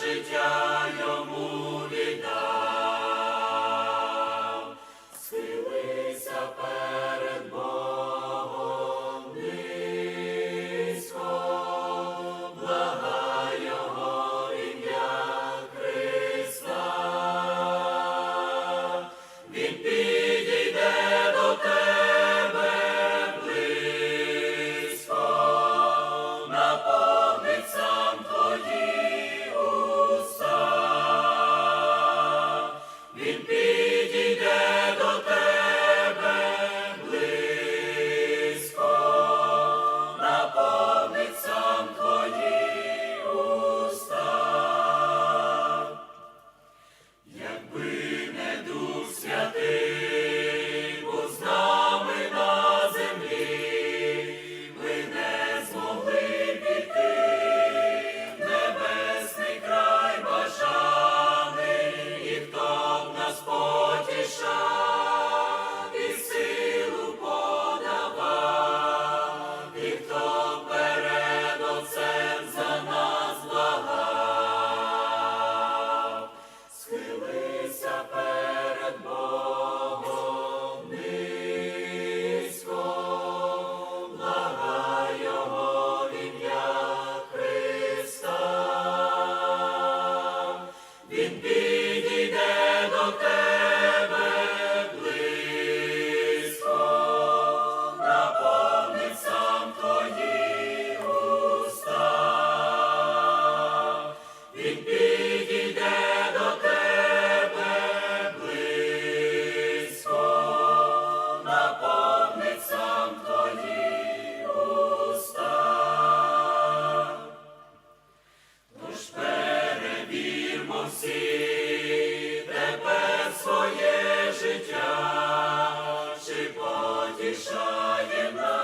життя. усі тебе своє життя, чи потішає нас.